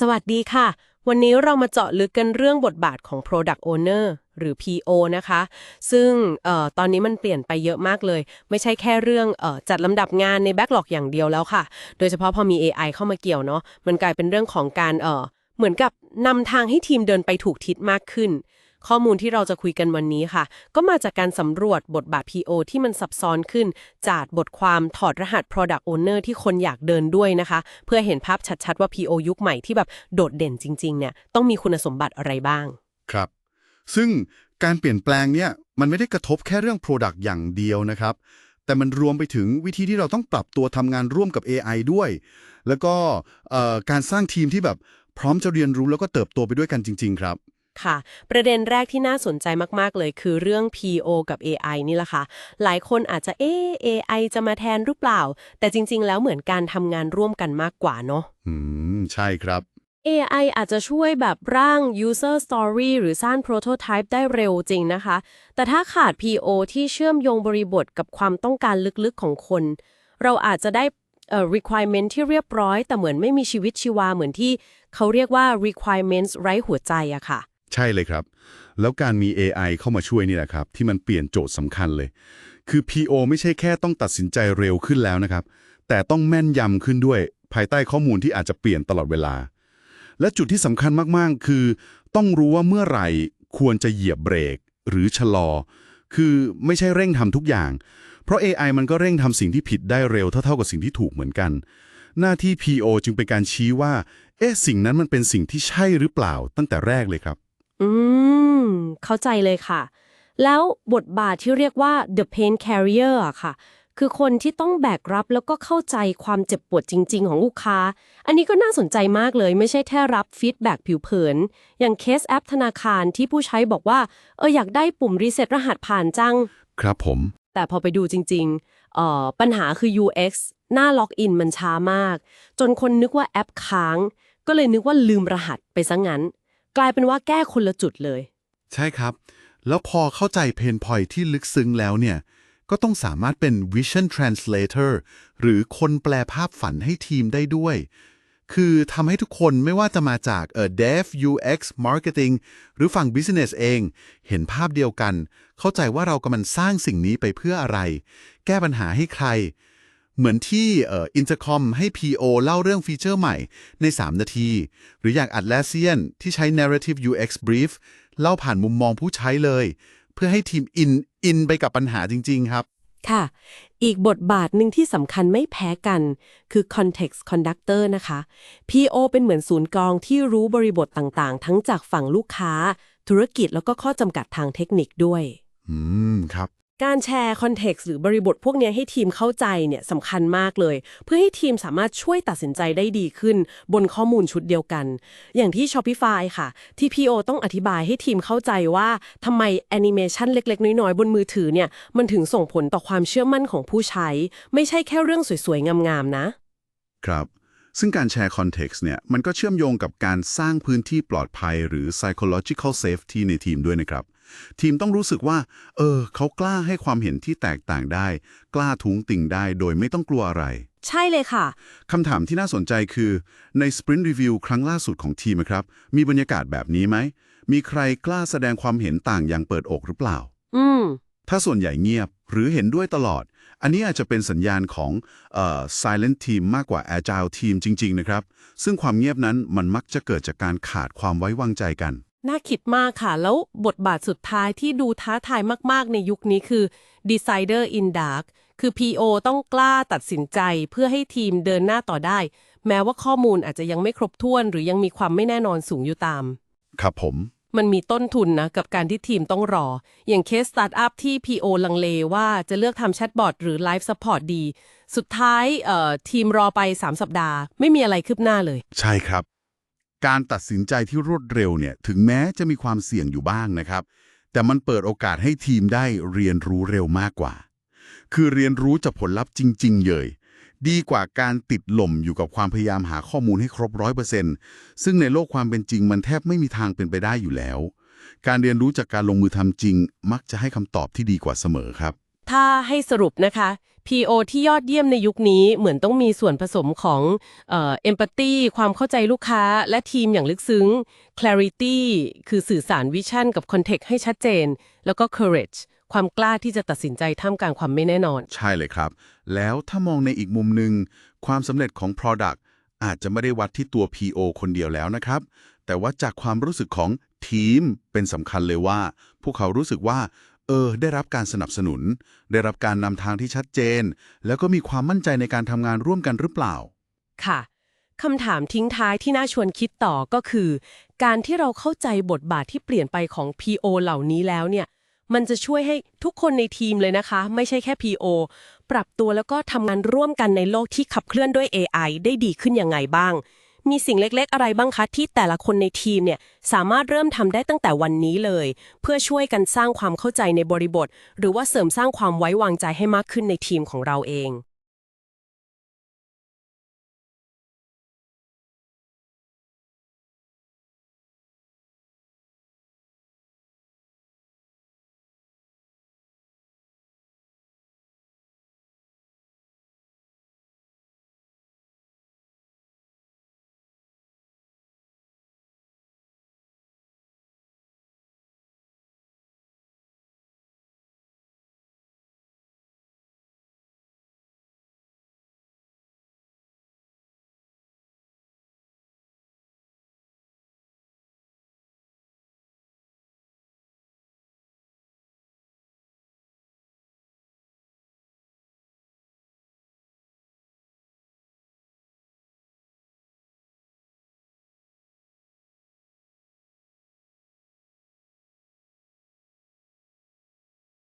สวัสดีค่ะ วันนี้เรามาเจาะลึกกันเรื่องบทบาทของ Product Owner หรือ PO นะคะ ซึ่งออตอนนี้มันเปลี่ยนไปเยอะมากเลย ไม่ใช่แค่เรื่องออจัดลำดับงานใน Backlog อย่างเดียวแล้วค่ะ โดยเฉพาะพอมี AI เข้ามาเกี่ยวเนาะ มันกลายเป็นเรื่องของการเออเหมือนกับนำทางให้ทีมเดินไปถูกทิศมากขึ้น ข้อมูลที่เราจะคุยกันวันนี้ค่ะ ก็มาจากการสำรวจบทบาท PO ที่มันซับซ้อนขึ้น จากบทความถอดรหัส Product Owner ที่คนอยากเดินด้วยนะคะ เพื่อเห็นภาพชัดๆ ว่า PO ยุคใหม่ที่แบบโดดเด่นจริงๆเนี่ยต้องมีคุณสมบัติอะไรบ้าง ครับ ซึ่งการเปลี่ยนแปลงเนี่ยมันไม่ได้กระทบแค่เรื่อง Product อย่างเดียวนะครับ แต่มันรวมไปถึงวิธีที่เราต้องปรับตัวทำงานร่วมกับ AI ด้วย แล้วก็เอ่อการสร้างทีมที่แบบพร้อมจะเรียนรู้แล้วก็เติบโตไปด้วยกันจริง ๆ ครับ ค่ะ ประเด็นแรกที่น่าสนใจมาก ๆ เลยคือเรื่อง PO กับ AI นี่แหละค่ะ หลายคนอาจจะเอ๊ะ AI จะมาแทนหรือเปล่า แต่จริง ๆ แล้วเหมือนการทำงานร่วมกันมากกว่าเนาะ อืม ใช่ครับ AI อาจจะช่วยแบบร่าง user story หรือสร้าง prototype ได้เร็วจริงนะคะ แต่ถ้าขาด PO ที่เชื่อมโยงบริบทกับความต้องการลึกๆของคน เราอาจจะได้เอ่อ requirement ที่เรียบร้อย แต่เหมือนไม่มีชีวิตชีวาเหมือนที่เขาเรียกว่า requirements ไร้หัวใจอะค่ะ ใช่เลยครับ แล้วการมี AI เข้ามาช่วยนี่แหละครับ ที่มันเปลี่ยนโจทย์สำคัญเลย คือ PO ไม่ใช่แค่ต้องตัดสินใจเร็วขึ้นแล้วนะครับ แต่ต้องแม่นยำขึ้นด้วย ภายใต้ข้อมูลที่อาจจะเปลี่ยนตลอดเวลา และจุดที่สำคัญมากๆ คือ ต้องรู้ว่าเมื่อไหร่ควรจะเหยียบเบรก หรือชะลอ คือไม่ใช่เร่งทำทุกอย่าง เพราะ AI มันก็เร่งทำสิ่งที่ผิดได้เร็วเท่าๆกับสิ่งที่ถูกเหมือนกัน หน้าที่ PO จึงเป็นการชี้ว่า เอ๊ะสิ่งนั้นมันเป็นสิ่งที่ใช่หรือเปล่าตั้งแต่แรกเลยครับ อืม เข้าใจเลยค่ะ แล้วบทบาทที่เรียกว่า the pain carrier อะค่ะ คือคนที่ต้องแบกรับแล้วก็เข้าใจความเจ็บปวดจริง ๆ ของลูกค้า อันนี้ก็น่าสนใจมากเลย ไม่ใช่แค่รับฟีดแบ็กผิวเผิน อย่างเคสแอปธนาคารที่ผู้ใช้บอกว่า เอออยากได้ปุ่มรีเซ็ตรหัสผ่านจัง ครับผม แต่พอไปดูจริงๆเอ่อปัญหาคือ UX หน้าล็อกอินมันช้ามาก จนคนนึกว่าแอปค้าง ก็เลยนึกว่าลืมรหัสไปซะงั้น กลายเป็นว่าแก้คนละจุดเลย ใช่ครับ แล้วพอเข้าใจเพนพอยที่ลึกซึ้งแล้วเนี่ย ก็ต้องสามารถเป็น Vision Translator หรือคนแปลภาพฝันให้ทีมได้ด้วย คือทำให้ทุกคนไม่ว่าจะมาจากเอ่อ Dev UX Marketing หรือฝั่ง Business เอง เห็นภาพเดียวกัน เข้าใจว่าเรากำลังสร้างสิ่งนี้ไปเพื่ออะไร แก้ปัญหาให้ใคร เหมือนที่เอ่อ Intercom ให้ PO เล่าเรื่องฟีเจอร์ใหม่ใน 3 นาที หรืออย่าง Atlassian ที่ใช้ Narrative UX Brief เล่าผ่านมุมมองผู้ใช้เลย เพื่อให้ทีมอินอินไปกับปัญหาจริง ๆ ครับ ค่ะ อีกบทบาทหนึ่งที่สำคัญไม่แพ้กัน คือ context conductor นะคะ PO เป็นเหมือนศูนย์กลางที่รู้บริบทต่างๆ ทั้งจากฝั่งลูกค้า ธุรกิจแล้วก็ข้อจำกัดทางเทคนิคด้วย อืม ครับ การแชร์คอนเท็กซ์หรือบริบทพวกนี้ให้ทีมเข้าใจเนี่ยสำคัญมากเลย เพื่อให้ทีมสามารถช่วยตัดสินใจได้ดีขึ้น บนข้อมูลชุดเดียวกัน อย่างที่ Shopify ค่ะที่ PO ต้องอธิบายให้ทีมเข้าใจว่าทำไมแอนิเมชันเล็ก ๆ น้อยๆ บนมือถือเนี่ยมันถึงส่งผลต่อความเชื่อมั่นของผู้ใช้ ไม่ใช่แค่เรื่องสวย ๆ งามๆนะครับซึ่งการแชร์คอนเท็กซ์เนี่ยมันก็เชื่อมโยงกับการสร้างพื้นที่ปลอดภัยหรือ psychological safety ในทีมด้วยนะครับ ทีมต้องรู้สึกว่า เออ เขากล้าให้ความเห็นที่แตกต่างได้ กล้าทุ้งติ่งได้โดยไม่ต้องกลัวอะไร ใช่เลยค่ะ คำถามที่น่าสนใจคือ ใน Sprint Review ครั้งล่าสุดของทีมนะครับ มีบรรยากาศแบบนี้ไหม มีใครกล้าแสดงความเห็นต่างอย่างเปิดอกหรือเปล่า อืม ถ้าส่วนใหญ่เงียบหรือเห็นด้วยตลอด อันนี้อาจจะเป็นสัญญาณของเอ่อ silent team มากกว่า agile team จริง ๆ นะครับ ซึ่งความเงียบนั้นมันมักจะเกิดจากการขาดความไว้วางใจกัน น่าคิดมากค่ะ แล้วบทบาทสุดท้ายที่ดูท้าทายมากๆ ในยุคนี้คือ Decider in Dark คือ PO ต้องกล้าตัดสินใจเพื่อให้ทีมเดินหน้าต่อได้ แม้ว่าข้อมูลอาจจะยังไม่ครบถ้วน หรือยังมีความไม่แน่นอนสูงอยู่ตาม ครับผม มันมีต้นทุนนะ กับการที่ทีมต้องรอ อย่างเคสสตาร์ทอัพที่ PO ลังเลว่าจะเลือกทำแชทบอทหรือไลฟ์ซัพพอร์ตดี สุดท้ายเอ่อทีมรอไป 3 สัปดาห์ ไม่มีอะไรคืบหน้าเลย ใช่ครับ การตัดสินใจที่รวดเร็วเนี่ยถึงแม้จะมีความเสี่ยงอยู่บ้างนะครับ แต่มันเปิดโอกาสให้ทีมได้เรียนรู้เร็วมากกว่า คือเรียนรู้จากผลลัพธ์จริง ๆ เลย ดีกว่าการติดหล่มอยู่กับความพยายามหาข้อมูลให้ครบร้อยเปอร์เซ็นต์ซึ่งในโลกความเป็นจริงมันแทบไม่มีทางเป็นไปได้อยู่แล้ว การเรียนรู้จากการลงมือทำจริง มักจะให้คำตอบที่ดีกว่าเสมอครับ ถ้าให้สรุปนะคะ PO ที่ยอดเยี่ยมในยุคนี้เหมือนต้องมีส่วนผสมของเอ่อ empathy ความเข้าใจลูกค้า และทีมอย่างลึกซึ้ง clarity คือสื่อสารวิชั่นกับ context ให้ชัดเจน แล้วก็ courage ความกล้าที่จะตัดสินใจท่ามกลางความไม่แน่นอน ใช่เลยครับ แล้วถ้ามองในอีกมุมหนึ่งความสำเร็จของ Product อาจจะไม่ได้วัดที่ตัว PO คนเดียวแล้วนะครับ แต่ว่าจากความรู้สึกของทีมเป็นสำคัญเลยว่า พวกเขารู้สึกว่า เออ ได้รับการสนับสนุน ได้รับการนำทางที่ชัดเจน แล้วก็มีความมั่นใจในการทำงานร่วมกันหรือเปล่า ค่ะคำถามทิ้งท้ายที่น่าชวนคิดต่อก็คือ การที่เราเข้าใจบทบาทที่เปลี่ยนไปของ PO เหล่านี้แล้วเนี่ย มันจะช่วยให้ทุกคนในทีมเลยนะคะ ไม่ใช่แค่ PO ปรับตัวแล้วก็ทำงานร่วมกันในโลกที่ขับเคลื่อนด้วย AI ได้ดีขึ้นยังไงบ้าง มีสิ่งเล็กๆ อะไรบ้างคะที่แต่ละคนในทีมเนี่ยสามารถเริ่มทำได้ตั้งแต่วันนี้เลย เพื่อช่วยกันสร้างความเข้าใจในบริบท หรือว่าเสริมสร้างความไว้วางใจให้มากขึ้นในทีมของเราเอง